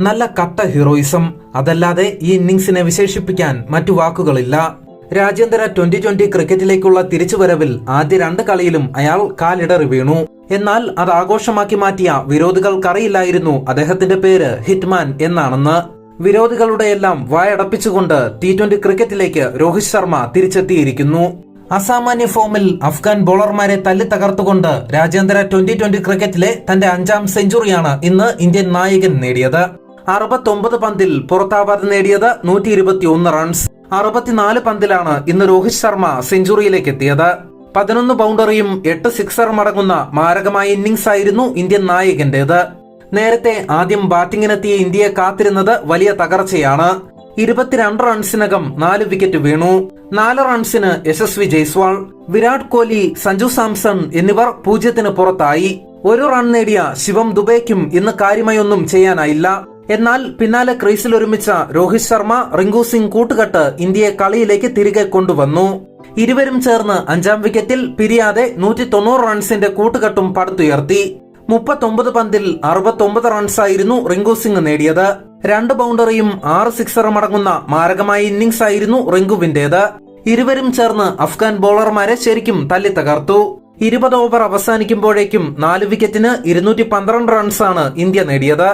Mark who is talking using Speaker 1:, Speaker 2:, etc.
Speaker 1: നല്ല കട്ട ഹീറോയിസം അതല്ലാതെ ഈ ഇന്നിങ്സിനെ വിശേഷിപ്പിക്കാൻ മറ്റു വാക്കുകളില്ല. രാജ്യാന്തര ട്വന്റി ട്വന്റി ക്രിക്കറ്റിലേക്കുള്ള തിരിച്ചുവരവിൽ ആദ്യ രണ്ട് കളിയിലും അയാൾ കാലിടറി വീണു. എന്നാൽ അത് ആഘോഷമാക്കി മാറ്റിയ വിരോധികൾക്കറിയില്ലായിരുന്നു അദ്ദേഹത്തിന്റെ പേര് ഹിറ്റ്മാൻ എന്നാണെന്ന്. വിരോധികളുടെയെല്ലാം വായടപ്പിച്ചുകൊണ്ട് ടി ട്വന്റി ക്രിക്കറ്റിലേക്ക് രോഹിത് ശർമ്മ തിരിച്ചെത്തിയിരിക്കുന്നു. അസാമാന്യ ഫോമിൽ അഫ്ഗാൻ ബോളർമാരെ തല്ലി തകർത്തുകൊണ്ട് രാജ്യാന്തര ട്വന്റി ട്വന്റി ക്രിക്കറ്റിലെ തന്റെ അഞ്ചാം സെഞ്ചുറിയാണ് ഇന്ന് ഇന്ത്യൻ നായകൻ നേടിയത്. അറുപത്തൊമ്പത് പന്തിൽ പുറത്താവാതെ നേടിയത് നൂറ്റി ഇരുപത്തിയൊന്ന് റൺസ് അറുപത്തിനാല് പന്തിലാണ് ഇന്ന് രോഹിത് ശർമ്മ സെഞ്ചുറിയിലേക്ക് എത്തിയത്. പതിനൊന്ന് ബൗണ്ടറിയും എട്ട് സിക്സറും അടങ്ങുന്ന മാരകമായ ഇന്നിംഗ്സ് ആയിരുന്നു ഇന്ത്യൻ നായകന്റേത്. നേരത്തെ ആദ്യം ബാറ്റിംഗിനെത്തിയ ഇന്ത്യയെ കാത്തിരുന്നത് വലിയ തകർച്ചയാണ്. ഇരുപത്തിരണ്ട് റൺസിനകം നാല് വിക്കറ്റ് വീണു. നാല് റൺസിന് യശസ്വി ജയ്സ്വാൾ വിരാട് കോഹ്ലി സഞ്ജു സാംസൺ എന്നിവർ പൂജ്യത്തിന് പുറത്തായി. ഒരു റൺ നേടിയ ശിവം ദുബൈക്കും ഇന്ന് കാര്യമായൊന്നും ചെയ്യാനായില്ല. എന്നാൽ പിന്നാലെ ക്രീസിൽ ഒരുമിച്ച രോഹിത് ശർമ്മ റിങ്കു സിംഗ് കൂട്ടുകെട്ട് ഇന്ത്യയെ കളിയിലേക്ക് തിരികെ കൊണ്ടുവന്നു. ഇരുവരും ചേർന്ന് അഞ്ചാം വിക്കറ്റിൽ പിരിയാതെ നൂറ്റി തൊണ്ണൂറ് റൺസിന്റെ കൂട്ടുകെട്ടും പടുത്തുയർത്തി. മുപ്പത്തൊമ്പത് പന്തിൽ അറുപത്തൊമ്പത് റൺസായിരുന്നു റിങ്കു സിംഗ് നേടിയത്. രണ്ട് ബൗണ്ടറിയും ആറ് സിക്സറും അടങ്ങുന്ന മാരകമായ ഇന്നിംഗ്സ് ആയിരുന്നു റിങ്കുവിന്റേത്. ഇരുവരും ചേർന്ന് അഫ്ഗാൻ ബോളർമാരെ ശരിക്കും തല്ലി തകർത്തു ഇരുപത് ഓവർ അവസാനിക്കുമ്പോഴേക്കും നാല് വിക്കറ്റിന് ഇരുന്നൂറ്റി പന്ത്രണ്ട് റൺസാണ് ഇന്ത്യ നേടിയത്.